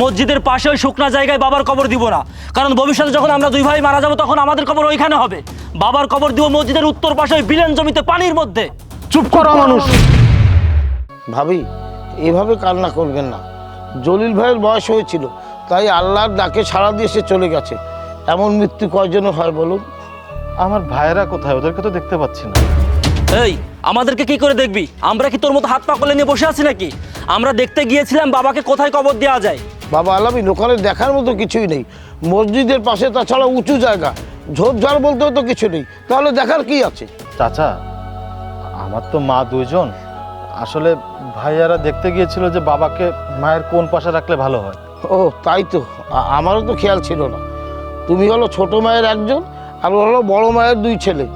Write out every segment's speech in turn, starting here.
মসজিদের পাশে ওই শুকনা জায়গায় বাবার কবর দিব না। কারণ ভবিষ্যতে যখন আমরা দুই ভাই মারা যাব তখন আমাদের কবর ওইখানে হবে। বাবার কবর দিব মসজিদের উত্তর পাশে ওই বিলেন জমিতে পানির মধ্যে। চুপ করো মানুষ। ভাবি এভাবে কান্না করবেন না। জলিল ভাইয়ের বয়স হয়েছিল তাই আল্লাহর ডাকে সাড়া দিয়ে সে চলে গেছে। এমন মৃত্যু কয়জনের হয় বলুন? আমার ভাইয়েরা কোথায়? ওদেরকে তো দেখতে পাচ্ছি না। এই আমাদেরকে কি করে দেখবি? আমরা কি তোর মতো হাত পা কলে নিয়ে বসে আছি নাকি? আমরা দেখতে গিয়েছিলাম বাবাকে কোথায় কবর দেওয়া যায়। বাবা আলামিন ওখানে দেখার মতো কিছুই নেই। মসজিদের পাশে তাছাড়া উঁচু জায়গা। ঝোপঝাড় বলতেও তো কিছু নেই। তাহলে দেখার কি আছে? চাচা আমার তো মা দুজন আসলে ভাইয়ারা দেখতে গিয়েছিল যে বাবাকে মায়ের কোন পাশে রাখলে ভালো হয়। ও তাই তো। আমারও তো খেয়াল ছিল না। তুমি হলো ছোট মায়ের একজন আর হলো বড় মায়ের দুই ছেলে।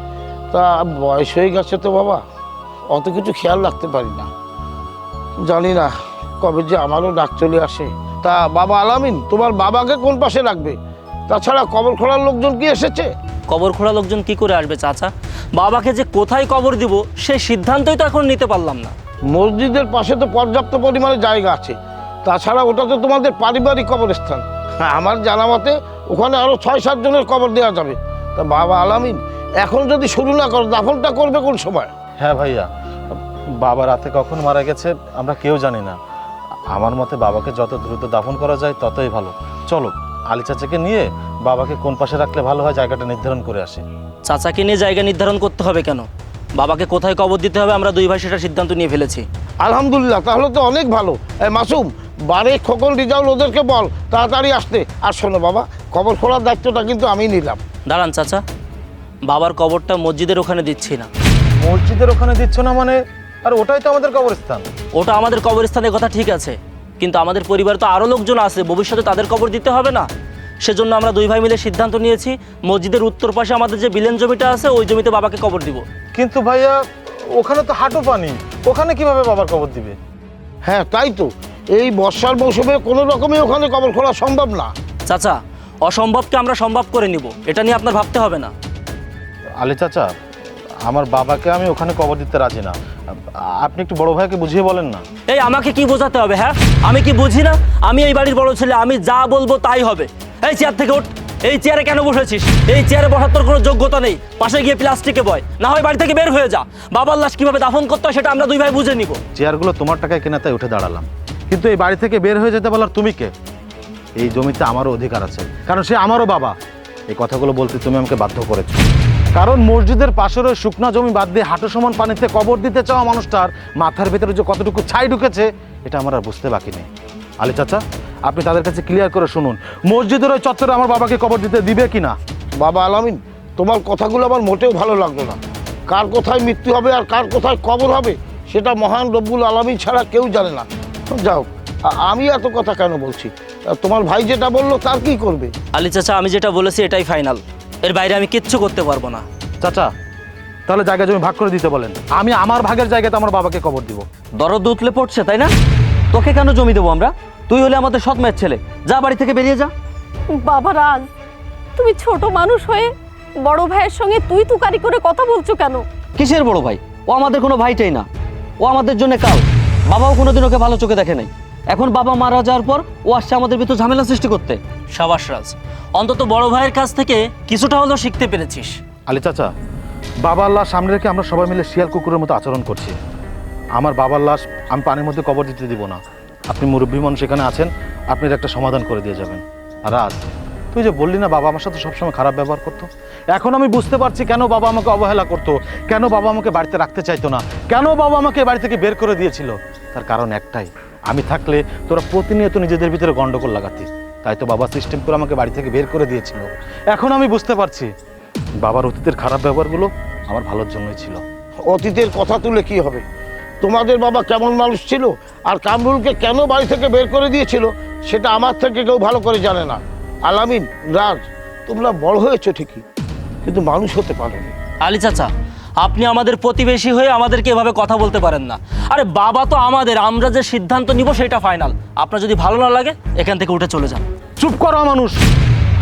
তা বয়স হয়ে গেছে তো বাবা। অত কিছু খেয়াল রাখতে পারি না। জানি না কবে যে আমারও ডাক চলে আসে। তা বাবা আলামিন তোমার বাবাকে কোন পাশে রাখবে? তাছাড়া কবর খোলার লোকজন কি এসেছে? কবর খোলা লোকজন কি করে আসবে চাচা? বাবাকে যে কোথায় কবর দিব সেই সিদ্ধান্তই তো এখন নিতে পারলাম না। মসজিদের পাশে তো পর্যাপ্ত পরিমাণে জায়গা আছে। তাছাড়া ওটা তো তোমাদের পারিবারিক কবরস্থান। হ্যাঁ, আমার জানা মতে ওখানে আরও ছয় সাত জনের কবর দেওয়া যাবে। তা বাবা আলামিন এখন যদি শুরু না করো দাফনটা করবে কোন সময়? হ্যাঁ ভাইয়া বাবা রাতে কখন মারা গেছে আমরা কেউ জানি না। আমার মতে বাবাকে যত দ্রুত দাফন করা যায় ততই ভালো। চলো আলী চাচাকে নিয়ে বাবাকে কোন পাশে রাখলে ভালো হয় জায়গাটা নির্ধারণ করে আসি। চাচাকে নিয়ে জায়গা নির্ধারণ করতে হবে কেন? বাবাকে কোথায় কবর দিতে হবে আমরা দুই ভাই সেটা সিদ্ধান্ত নিয়ে ফেলেছি। আলহামদুলিল্লাহ তাহলে তো অনেক ভালো। এই মাসুম বারে খোকন রিজাউল ওদেরকে বল তাড়াতাড়ি আসতে। আর শোনো বাবা কবর খোলার দায়িত্বটা কিন্তু আমি নিলাম। দাঁড়ান চাচা বাবার কবরটা মসজিদের ওখানে দিচ্ছি না। মসজিদের ওখানে দিচ্ছ না মানে? আর ওটাই তো আমাদের কবরস্থান। ওটা আমাদের কবরস্থানের কথা ঠিক আছে কিন্তু আমাদের পরিবারে তো আরও লোকজন আছে ভবিষ্যতে তাদের কবর দিতে হবে না। সেজন্য আমরা দুই ভাই মিলে সিদ্ধান্ত নিয়েছি মসজিদের উত্তর পাশে আমাদের যে বিলেন জমিটা আছে ওই জমিতে বাবাকে কবর দিব। কিন্তু ভাইয়া ওখানে তো হাঁটু পানি ওখানে কীভাবে বাবার কবর দিবে? হ্যাঁ তাই তো। এই বর্ষার মৌসুমে কোনো রকমই ওখানে কবর খোলা সম্ভব না। চাচা অসম্ভবকে আমরা সম্ভব করে নিব এটা নিয়ে আপনার ভাবতে হবে না। আলী চাচা আমার বাবাকে আমি ওখানে কবর দিতে রাজি না। আপনি একটু বড় ভাইকে বুঝিয়ে বলেন না। এই আমাকে কি বোঝাতে হবে হ্যাঁ? আমি কি বুঝি না? আমি এই বাড়ির বড় ছেলে আমি যা বলব তাই হবে। এই চেয়ার থেকে ওঠ এই চেয়ারে কেন বসেছিস? এই চেয়ারে বসার তোর কোনো যোগ্যতা নেই। পাশে গিয়ে প্লাস্টিকে বয়। না হয় বাড়ি থেকে বের হয়ে যা। বাবার লাশ কীভাবে দাফন করতে হয় সেটা আমরা দুই ভাই বুঝে নিব। চেয়ারগুলো তোমার টাকায় কেনা তাই উঠে দাঁড়ালাম। কিন্তু এই বাড়ি থেকে বের হয়ে যেতে বলার তুমি কে? এই জমিতে আমারও অধিকার আছে। কারণ সে আমারও বাবা। এই কথাগুলো বলতে তুমি আমাকে বাধ্য করেছ। কারণ মসজিদের পাশের ওই শুকনা জমি বাদ দিয়ে হাঁটু সমান পানিতে কবর দিতে চাওয়া মানুষটার মাথার ভেতরে যে কতটুকু ছাই ঢুকেছে এটা আমার আর বুঝতে বাকি নেই। আলী চাচা আপনি তাদের কাছে ক্লিয়ার করে শুনুন। মসজিদের ওই চত্বরে আমার বাবাকে কবর দিতে দিবে কি না বাবা আলামিন তোমার কথাগুলো আমার মোটেও ভালো লাগল না। কার কোথায় মৃত্যু হবে আর কার কোথায় কবর হবে সেটা মহান রব্বুল আলামিন ছাড়া কেউ জানে না। যাও আমি এত কথা কেন বলছি? তোমার ভাই যেটা বলল তার কি করবে? আলী চাচা আমি যেটা বলেছি এটাই ফাইনাল এর বাইরে আমি কিচ্ছু করতে পারব না। চাচা তাহলে জায়গা জমি ভাগ করে দিতে বলেন। আমি আমার ভাগের জায়গাতে আমার বাবাকে কবর দিব। দরদ উতলে পড়ছে তাই না? তোকে কেন জমি দেবো আমরা? তুই হলে আমাদের সৎ মেয়ের ছেলে। যা বাড়ি থেকে বেরিয়ে যা। বাবা রাজ তুমি ছোট মানুষ হয়ে বড় ভাইয়ের সঙ্গে তুই তুকারি করে কথা বলছো কেন? কিসের বড় ভাই? ও আমাদের কোনো ভাইটাই না। ও আমাদের জন্য কাল। বাবাও কোনোদিন ওকে ভালো চোখে দেখে নাই। এখন বাবা মারা যাওয়ার পর ও আসছে আমাদের ভিতর ঝামেলা সৃষ্টি করতে। সাবাস রাজ অন্তত বড় ভাইয়ের কাছ থেকে কিছুটা হলেও শিখতে পেরেছিস। আলী চাচা বাবার লাশ সামনে রেখে আমরা সবাই মিলে শিয়াল কুকুরের মতো আচরণ করছি। আমার বাবার লাশ আমি পানির মধ্যে কবর দিতে দিব না। আপনি মুরব্বী মানুষ এখানে আছেন আপনি একটা সমাধান করে দিয়ে যাবেন। রাজ তুই যে বললি না বাবা আমার সাথে সবসময় খারাপ ব্যবহার করতো? এখন আমি বুঝতে পারছি কেন বাবা আমাকে অবহেলা করতো কেন বাবা আমাকে বাড়িতে রাখতে চাইতো না কেন বাবা আমাকে বাড়ি থেকে বের করে দিয়েছিল। তার কারণ একটাই আমি থাকলে তোরা প্রতিনিয়ত নিজেদের ভিতরে গন্ডগোল লাগাতি তাই তো বাবা সিস্টেম করে আমাকে বাড়ি থেকে বের করে দিয়েছিল। এখন আমি বুঝতে পারছি বাবার অতীতের খারাপ ব্যবহারগুলো আমার ভালোর জন্যই ছিল। অতীতের কথা তুলে কি হবে? তোমাদের বাবা কেমন মানুষ ছিল? আর কামরুলকে কেন বাড়ি থেকে বের করে দিয়েছিল? সেটা আমার থেকে কেউ ভালো করে জানে না। আলামিন রাজ তোমরা বড় হয়েছো ঠিকই কিন্তু মানুষ হতে পারো আলী চাচা আপনি আমাদের প্রতিবেশী হয়ে আমাদেরকে এভাবে কথা বলতে পারেন না। আরে বাবা তো আমাদের আমরা যে সিদ্ধান্ত নিব সেটা ফাইনাল আপনার যদি ভালো না লাগে এখান থেকে উঠে চলে যান। চুপ করো মানুষ।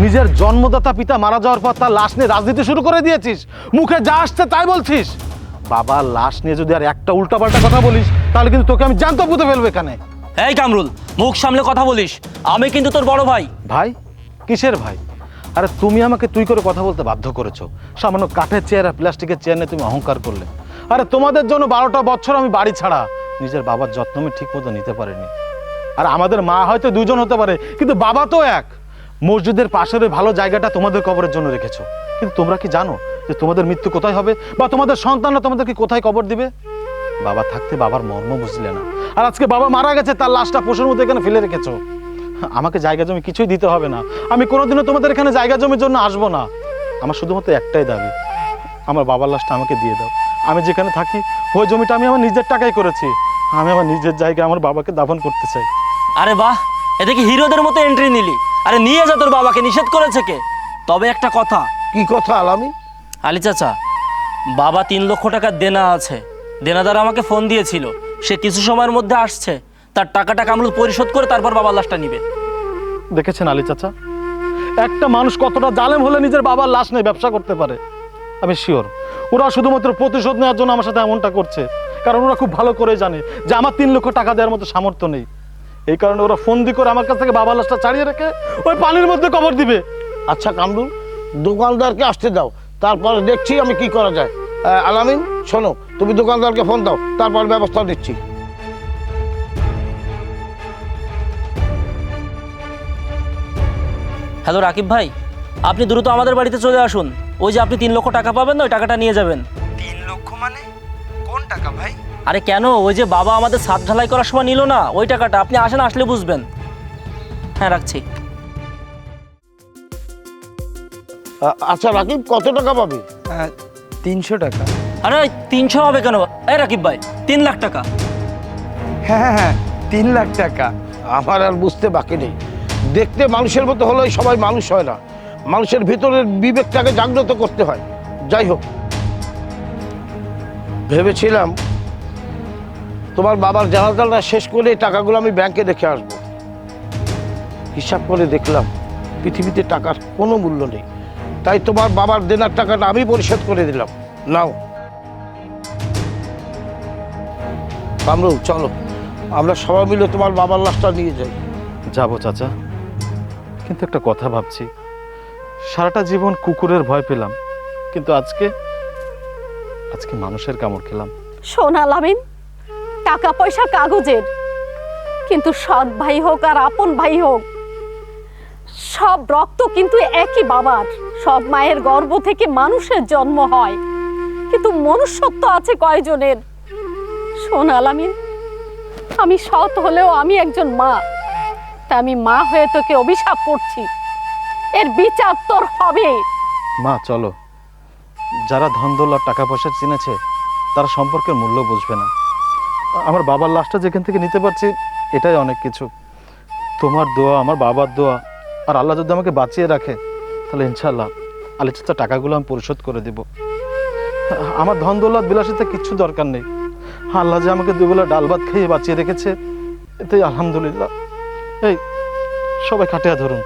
নিজের জন্মদাতা পিতা মারা যাওয়ার পর তার লাশ নিয়ে রাজনীতি শুরু করে দিয়েছিস। মুখে যা আসছে তাই বলছিস। বাবা লাশ নিয়ে যদি আর একটা উল্টাপাল্টা কথা বলিস তাহলে কিন্তু তোকে আমি জানতো পুঁতে ফেলব এখানে। এই কামরুল মুখ সামলে কথা বলিস। আমি কিন্তু তোর বড় ভাই। ভাই? কিসের ভাই? আরে তুমি আমাকে তুই করে কথা বলতে বাধ্য করেছ। সামান্য কাঠের চেয়ার আর প্লাস্টিকের চেয়ার নিয়ে তুমি অহংকার করলে। আরে তোমাদের জন্য বারোটা বছর আমি বাড়ি ছাড়া। নিজের বাবার যত্ন আমি ঠিক মতো নিতে পারিনি। আর আমাদের মা হয়তো দুজন হতে পারে, কিন্তু বাবা তো এক। মসজিদের পাশের ভালো জায়গাটা তোমাদের কবরের জন্য রেখেছো। কিন্তু তোমরা কি জানো যে তোমাদের মৃত্যু কোথায় হবে? বা তোমাদের সন্তানরা তোমাদেরকে কোথায় কবর দিবে? বাবা থাকতে বাবার মর্ম বুঝলে না। আর আজকে বাবা মারা গেছে, তার লাশটা পশুর মধ্যে এখানে ফেলে রেখেছো। আমাকে জায়গা জমি কিছুই দিতে হবে না। আমি কোনোদিনও তোমাদের এখানে জায়গা জমির জন্য আসব না। আমার শুধুমাত্র একটাই দাবি আমার বাবার লাশটা আমাকে দিয়ে দাও। আমি যেখানে থাকি ওই জমিটা আমি আমার নিজের টাকায় করেছি। আমি আমার নিজের জায়গায় আমার বাবাকে দাফন করতে চাই। আরে বাহ এতে কি হিরোদের মতো এন্ট্রি নিলি? আরে নিয়ে যা তোর বাবাকে নিষেধ করেছে কে? তবে একটা কথা। কি কথা আলামিন আলি চাচা বাবা তিন লক্ষ টাকা দেনা আছে। দেনাদার আমাকে ফোন দিয়েছিল। সে কিছু সময়ের মধ্যে আসছে। তার টাকাটা কামরুল পরিশোধ করে তারপর বাবার লাশটা নিবে। দেখেছেন আলী চাচা? একটা মানুষ কতটা জালেম হলে নিজের বাবার লাশ নিয়ে ব্যবসা করতে পারে? আমি শিওর। ওরা শুধুমাত্র প্রতিশোধ নেওয়ার জন্য আমার সাথে এমনটা করছে। কারণ ওরা খুব ভালো করে জানে যে আমার তিন লক্ষ টাকা দেওয়ার মতো সামর্থ্য নেই। এই কারণে ওরা ফোন দি করে আমার কাছ থেকে বাবার লাশটা ছাড়িয়ে রেখে ওই পানির মধ্যে কবর দিবে। আচ্ছা কামরুল দোকানদারকে আসতে দাও। তারপরে দেখছি আমি কি করা যায়। আলামিন শোনো তুমি দোকানদারকে ফোন দাও। তারপর ব্যবস্থা দিচ্ছি হ্যালো রাকিব ভাই আপনি দ্রুত আমাদের বাড়িতে চলে আসুন। ওই যে আপনি তিন লক্ষ টাকা পাবেন না ওই টাকাটা নিয়ে যাবেন। তিন লক্ষ মানে? কোন টাকা ভাই? আরে কেন ওই যে বাবা আমাদের ছাদ ঢালাই করার সময় নিল না ওই টাকাটা আপনি আসেন আসলে বুঝবেন। হ্যাঁ রাখছি। আ- আচ্ছা রাকিব কত টাকা পাবে? তিনশো টাকা। আরে তিনশো হবে কেন? এই রাকিব ভাই তিন লাখ টাকা। হ্যাঁ হ্যাঁ হ্যাঁ তিন লাখ টাকা। আমার আর বুঝতে বাকি নেই। দেখতে মানুষের মতো হলেই সবাই মানুষ হয় না। মানুষের ভিতরের বিবেকটাকে জাগ্রত করতে হয়। যাই হোক, ভেবেছিলাম তোমার বাবার জানাজালটা শেষ করে টাকাগুলো আমি ব্যাংকে রেখে আসব। হিসাব করে দেখলাম পৃথিবীতে টাকার কোনো মূল্য নেই। তাই তোমার বাবার দেনার টাকাটা আমি পরিশোধ করে দিলাম। নাও। কামরুল, চলো। আমরা সবাই মিলে তোমার বাবার লাশটা নিয়ে যাই। যাব, চাচা। কিন্তু একটা কথা ভাবছি। সারাটা জীবন কুকুরের ভয় পেলাম, কিন্তু আজকে আজকে মানুষের কামড় খেলাম। শোন আলামিন টাকা পয়সা কাগজের, কিন্তু সৎ ভাই হোক আর আপন ভাই হোক, সব রক্ত কিন্তু একই বাবার। সব মায়ের গর্ভ থেকে মানুষের জন্ম হয়, কিন্তু মনুষ্যত্ব আছে কয়জনের? শোন আলামিন আমি সৎ হলেও আমি একজন মা। আমি মা হয়ে তোকে অভিশাপ করছি। এর বিচার তোর হবে। মা, চলো। যারা ধন দৌলত টাকা পয়সা চিনেছে, তারা সম্পর্কের মূল্য বুঝবে না। আমার বাবার লাশটা যেখান থেকে নিতে পারছি, এটাই অনেক কিছু। তোমার দোয়া, আমার বাবার দোয়া, আর আল্লাহ যদি আমাকে বাঁচিয়ে রাখে, তাহলে ইনশাল্লাহ আলী চাচা টাকাগুলো আমি পরিশোধ করে দেব। আমার ধন দৌলত বিলাসিতে কিচ্ছু দরকার নেই। আল্লাহ যে আমাকে দুবেলা ডাল ভাত খেয়ে বাঁচিয়ে রেখেছে, এতেই আলহামদুলিল্লাহ। এই সবাই খাটিয়া ধরুন।